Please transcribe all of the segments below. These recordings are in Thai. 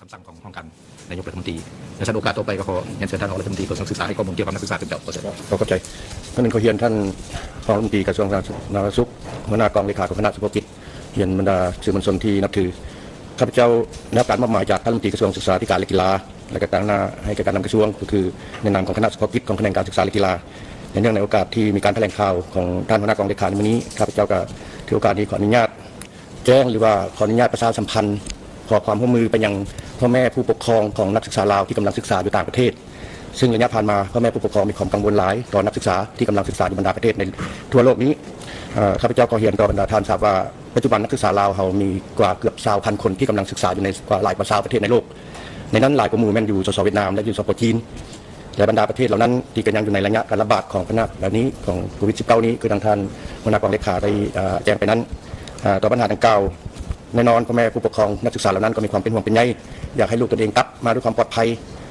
คำสั่งของห้องการนายกรัฐมนตรีในชั้นโอกาสต่อไปก็ขอเรียนเชิญท่านรองรัฐมนตรีกระทรวงศึกษาให้ข้อมูลเกี่ยวกับนักศึกษาเป็นเจ้าขอเชิญครับขอเข้าใจท่านหนึ่งเขาเฮียนท่านรองรัฐมนตรีกระทรวงสาธารณสุขหัวหน้ากองเลขาของคณะสุขกิจเฮียนบรรดาสื่อมวลชนที่นับถือข้าพเจ้าได้รับการมอบหมายจากท่านรัฐมนตรีกระทรวงศึกษาธิการและกีฬาและก็ตั้งหน้าให้กับการนำกระทรวงก็คือในนามของคณะสุขกิจของแขนการศึกษาและกีฬาในเนื่องในโอกาสที่มีการแถลงข่าวของท่านหัวหน้ากองเลขาในวันนี้ข้าพเจ้าก็ถือโอกาสนี้ขออนุญาตแจ้งหรือว่าขออนุญาตประชาสัมพันธ์ ขอความร่วมมือไปยังพ่อแม่ผู้ปกครองของนักศึกษาลาวที่กำลังศึกษาอยู่ต่างประเทศ ซึ่งระยะผ่านมาพ่อแม่ผู้ปกครองมีความกังวลหลายต่อนักศึกษาที่กำลังศึกษาอยู่บรรดาประเทศในทั่วโลกนี้เอ่อข้าพเจ้าก็เรียนต่อบรรดาท่านทราบว่าปัจจุบันนักศึกษาลาวเรามีกว่าเกือบสาวพันคนที่กำลังศึกษาอยู่ในกว่าหลายกว่าสาประเทศในโลก ในนั้นหลายกว่าหมู่แม่นอยู่สสเวียดนามและอยู่สปจีนและบรรดาประเทศเหล่านั้นที่กำลังอยู่ในระยะการระบาดของพนักแบบนี้ของโควิด -19 นี้คือทางท่านหัวหน้ากองเลขาได้แจ้งไปนั้นต่อปัญหาดังกล่าว แน่นอนพ่อแม่ผู้ปกครองนักศึกษาเหล่านั้นก็มีความเป็นห่วงเป็นใยอยากให้ลูกตัวเองกลับมาด้วยความปลอดภัย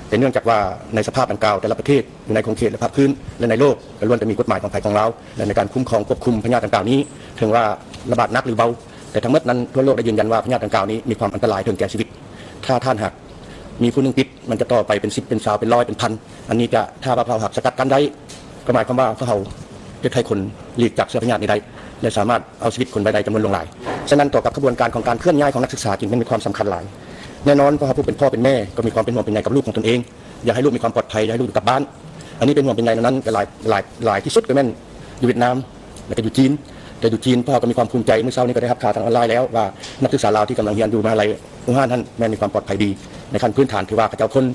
แต่เนื่องจากว่าในสภาพดังกล่าวแต่ละประเทศอยู่ในคงเขตและภาคพื้นและในโลกก็ล้วนจะมีกฎหมายของไทยของเราและในการคุ้มครองควบคุมพยาธิดังกล่าวนี้ ถึงว่าระบาดหนักหรือเบา แต่ทั้งหมดนั้นทั่วโลกได้ยืนยันว่าพยาธิดังกล่าวนี้มีความอันตรายถึงแก่ชีวิต ถ้าท่านหักมีผู้หนึงติดมันจะต่อไปเป็นสิบเป็นสาวเป็นร้อยเป็นพันอันนี้จะถ้าว่าเราหักสกัดกันได้ก็หมายความว่าเขาจะให้คนหลีกจากเสื้อพญาธินี้ได้และสามารถเอาชีวิตคนไปได้จำนวนลงหลาย ฉะนั้นต่อกับกระบวนการของการเคลื่อนย้ายของนักศึกษาจึงมีความสำคัญหลายแน่นอนเพราะว่าผู้เป็นพ่อเป็นแม่ก็มีความเป็นห่วงเป็นใยกับลูกของตนเอง อยากให้ลูกมีความปลอดภัยอยากให้ลูกอยู่กับบ้าน อันนี้เป็นห่วงเป็นใยนั้นหลายหลายหลายที่สุดก็แม่นอยู่เวียดนามแล้วก็อยู่จีน แต่อยู่จีนพ่อก็มีความภูมิใจเมื่อเช้านี้ก็ได้รับข่าวทางออนไลน์แล้วว่านักศึกษาลาวที่กำลังเรียนอยู่มหาลัยอุฮานท่านแม่มีความปลอดภัยดีในขั้นพื้นฐานถือว่าเขาเจ้าคน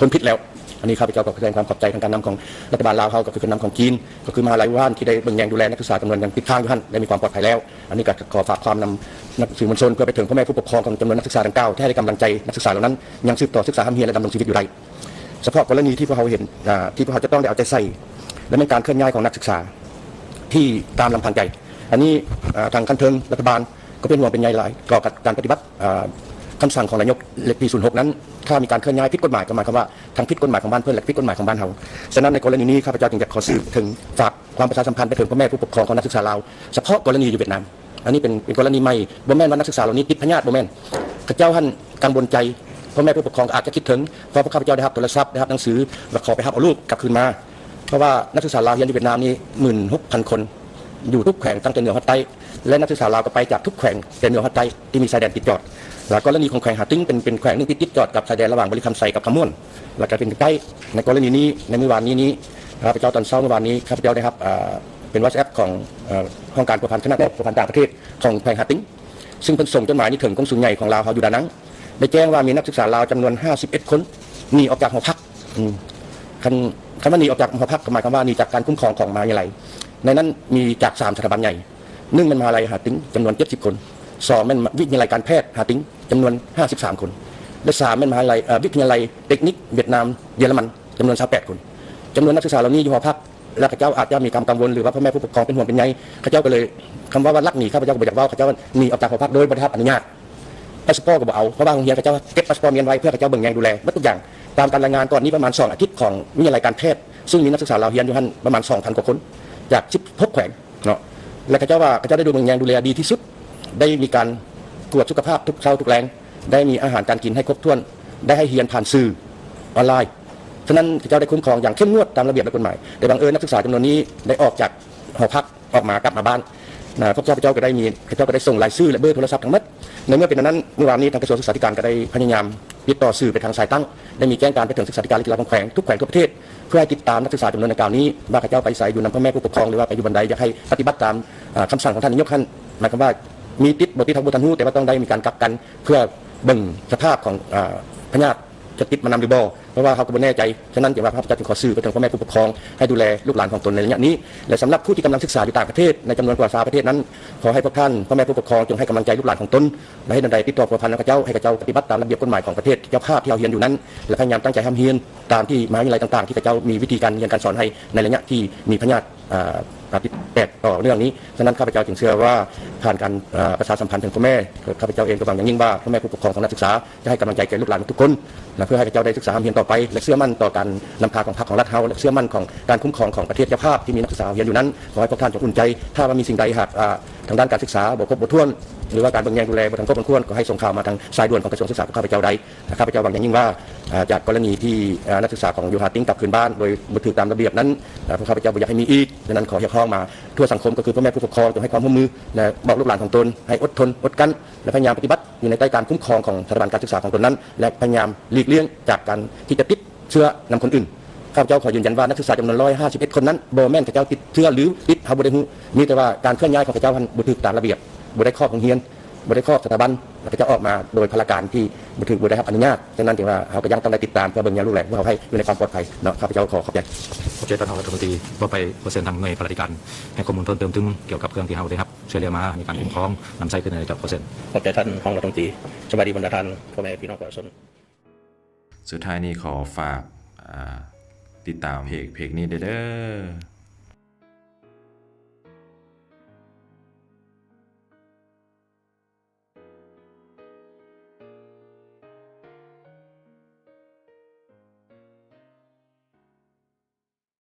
คนพิษแล้ว อันนี้ข้าพเจ้าก็แสดงความขอบใจทางการนำของรัฐบาลลาวเขาก็คือการนำของจีน ก็คือมหาลัยอุฮานที่ได้เบิ่งแยงดูแลนักศึกษาจำนวนอย่างติดข้างอยู่ท่านได้มีความปลอดภัยแล้ว อันนี้ก็ขอฝากความนำนักสื่อมวลชนเพื่อไปถึงพ่อแม่ผู้ปกครองของจำนวนนักศึกษาดังกล่าวที่ให้กำลังใจนักศึกษาเหล่านั้นยังสืบต่อศึกษาทำเฮียและดำรงชีวิตอยู่ได้เฉพาะกรณีที่พวกเขาเห็นที่พวกเขาจะต้องได้เอาใจใส่ และเป็นการเคลื่อนย้ายของนักศึกษาที่ตามลำพังใจ อันนี้ทางคันเทิงรัฐบาลก็เป็นห่วงเป็นใยหลายต่อกับการปฏิบัติ คำสั่งของนายกเล็กปี06 นั้น ถ้ามีการเคลื่อนย้ายผิดกฎหมายก็หมายความว่าทางผิดกฎหมายของบ้านเพื่อนและผิดกฎหมายของบ้านเราฉะนั้นในกรณีนี้ข้าพเจ้าจึงอยากขอสื่อถึงฝากความประชาสัมพันธ์ไปถึงพ่อแม่ผู้ปกครองของนักศึกษาลาวเฉพาะกรณีอยู่เวียดนามอันนี้เป็นเป็นกรณีใหม่บ่แม่นว่านักศึกษาเหล่านี้ติดพยาธิบ่แม่นข้าเจ้าท่านกังวลใจพ่อแม่ผู้ปกครองอาจจะคิดถึงเพราะข้าพเจ้าได้รับโทรศัพท์ได้รับหนังสือว่าขอไปรับเอาลูกกลับคืนมา เพราะว่านักศึกษาลาวเรียนอยู่เวียดนามนี่หมื่นหกพันคน อยู่ทุกแขวงตั้งแต่เหนือฮอดใต้และนักศึกษาลาวก็ไปจากทุกแขวงแต่เหนือฮอดใต้ที่มีชายแดนติดจอด แล้วกรณีของแขวงหาติ้งเป็นเป็นแขวงหนึงที่ติดจอดกับชายแดนระหว่างบริคำไซกับคำม่วนแล้วก็เป็นใกล้ในกรณีนี้ในเมื่อวานนี้นี้ข้าพเจ้าตอนเช้าเมื่อวานนี้ข้าพเจ้าได้ครับเป็นวอทแอปของห้องการประพันธ์คณะแพทย์ประพันธ์ต่างประเทศของแขวงหาติ้งซึ่งเป็นส่งจดหมายนี้ถึงกองสุลใหญ่ของลาวเขาอยู่ดานังได้แจ้งว่ามีนักศึกษาลาวจำนวน 51 คนหนีออกจากหอพักอืมคันคันว่าหนีออกจากหอพักหมายความว่าหนีจากการคุ้มครองของมหาวิทยาลัย ในนั้นมีจากสามสถาบันใหญ่หนึ่งเป็นมหาลัยหาติ้งจำนวน70คนสองเป็นวิทยาลัยการแพทย์หาติ้งจำนวน53คน และสามเป็นมหาลัยวิทยาลัยเทคนิคเวียดนามเยอรมันจำนวน28คนจำนวนนักศึกษาเหล่านี้อยู่หอพักและข้าเจ้าอาจจะมีความกังวลหรือว่าพ่อแม่ผู้ปกครองเป็นห่วงเป็นใยข้าเจ้าก็เลยคำว่าว่าลักหนีข้าพเจ้าก็บอกว่าข้าเจ้าหนีออกจากหอพักโดยบริษัทอนุญาตพาสปอร์ตก็บอกเอาเพราะว่าโรงเรียนเขาเจ้าเก็บพาสปอร์ตเมียนไว้เพื่อเขาเจ้าเบิ่งแยงดูแลหมดทุกอย่างตามการรายงานก่อนนี้ประมาณ2อาทิตย์ของวิทยาลัยการแพทย์ ซึ่งมีนักศึกษาเราวเรียนอยู่ท่านประมาณ2,000กว่าคน จาก16แขวงเนาะและเขาเจ้าว่าเขาเจ้าได้ดูเบิ่งแยงดูแลดีที่สุด ได้มีการตรวจสุขภาพทุกเช้าทุกแรงได้มีอาหารการกินให้ครบถ้วน ได้ให้เรียนผ่านสื่อออนไลน์ฉะนั้นเขาเจ้าได้คุ้มครองอย่างเข้มงวดตามระเบียบและกฎหมายแต่บังเอิญนักศึกษาจำนวนนี้ได้ออกจากหอพักออกมากลับมาบ้านนะพระเจ้าพระเจ้าก็ได้มีพระเจ้าก็ได้ส่งรายชื่อและเบอร์โทรศัพท์ทั้งหมดในเมื่อเป็นดังนั้นเมื่อวานนี้ทางกระทรวงศึกษาธิการก็ได้พยายาม ติดต่อสื่อไปทางสายตั้งได้มีแจ้งการไปถึงศึกษาธิการและกีฬาของแขวงทุกแขวงทั่วประเทศเพื่อให้ติดตามนักศึกษาจำนวนดังกล่าวนี้ว่าพระเจ้าไปใส่อยู่นำพ่อแม่ผู้ปกครองหรือว่าไปอยู่บันไดอยากให้ปฏิบัติตามอ่าคำสั่งของท่านนายกท่านหมายความว่ามีติดบทติดทางบุตันหูแต่ว่าต้องได้มีการกักกัน เพื่อเบ่งสภาพของพญาติ จะติดมานำหรือบ่เพราะว่าเขาก็ไม่แน่ใจ ฉะนั้นจึงว่าพระพุทธเจ้าจึงขอสื่อไปถึงพ่อแม่ผู้ปกครองให้ดูแลลูกหลานของตนในระยะนี้ และสำหรับผู้ที่กำลังศึกษาอยู่ต่างประเทศในจำนวนกว่าสาประเทศนั้น ขอให้พวกท่านพ่อแม่ผู้ปกครองจงให้กำลังใจลูกหลานของตนและให้ดันใดติดต่อประพันธ์กับเจ้าให้กับเจ้าปฏิบัติตามระเบียบกฎหมายของประเทศเจ้าภาพที่เราเรียนอยู่นั้น และพยายามตั้งใจทำเรียนตามที่มหาวิทยาลัยต่าง ๆ ที่กับเจ้ามีวิธีการเรียนการสอนให้ในระยะที่มีพยาธิอ่า ปฏิบัติต่อเรื่องนี้ ฉะนั้นข้าพเจ้าจึงเชื่อว่าผ่านการประชาสัมพันธ์ถึงพ่อแม่ข้าพเจ้าเองก็หวังอย่างยิ่งว่าพ่อแม่ผู้ปกครองของนักศึกษาจะให้กำลังใจแก่ลูกหลานทุกคนนะเพื่อให้ข้าพเจ้าได้ศึกษาเรียนต่อไป และเชื่อมั่นต่อการนำพาของพรรคของรัฐเฮาและเชื่อมั่นของการคุ้มครองของประเทศเจ้าภาพที่มีนักศึกษาเรียนอยู่นั้นขอให้พวกท่านจงอุ่นใจ ถ้าว่ามีสิ่งใดหากอ่า ทางด้านการศึกษาบกคบบกถ้วน หรือว่าการบิ่งแยงดูแลบทางครบบควรก็ให้ส่งข่าวมาทางสายด่วนของกระทรวงศึกษาของข้าพเจ้าใดข้าพเจ้าหวังอย่างยิ่งว่าจากกรณีที่นักศึกษาของยูฮาติ้งกลับคืนบ้านโดยบุถือตามระเบียบนั้นพวกข้าพเจ้าอยากให้มีอีกดังนั้นขอเรียกร้องมาทั่วสังคมก็คือพ่อแม่ผู้ปกครองจงให้ความร่วมมือและบอกลูกหลานของตนให้อดทนอดกั้นและพยายามปฏิบัติอยู่ในใต้การคุ้มครองของสถาบันการศึกษาของตนนั้น และพยายามหลีกเลี่ยงจากการที่จะติดเชื้อนำคนอื่น ข้าพเจ้าขอยืนยันว่านักศึกษาจำนวน151คนนั้นบ่แม่นข้าเจ้าติดเชื้อหรือติดฮาบุได้ฮูมีแต่ว่าการเคลื่อนย้ายของข้าเจ้าพันบุตรตามระเบียบบุได้ครอบของเฮียนบุได้ครอบสถาบันแล้วก็จะออกมาโดยพลการที่บุตรบุได้รับอนุญาตดังนั้นจึงว่าเขาก็ยังต้องได้ติดตามเพื่อเบิ่งแนวลูกแหล่งว่าเขาให้อยู่ในความปลอดภัยเนาะข้าพเจ้าขอขอบใจขอบใจท่านรัฐมนตรีว่าไปเปอร์เซ็นต์ทางหน่วยปฏิการให้ข้อมูลเพิ่มเติมถึงเกี่ยวกับเครื่องที่เฮาได้ครับช่วยเหลือมาในการคุ้มครองนำใช้ขึ้นในระดับเปอร์เซ็นต์ขอบใจท่านรองรัฐมนตรีสวัสดีบรรดาท่านพ่อแม่พี่น้องประชาชนสุดท้ายนี้ขอฝากอ่า ติดตามเพจเพจนี้เด้อ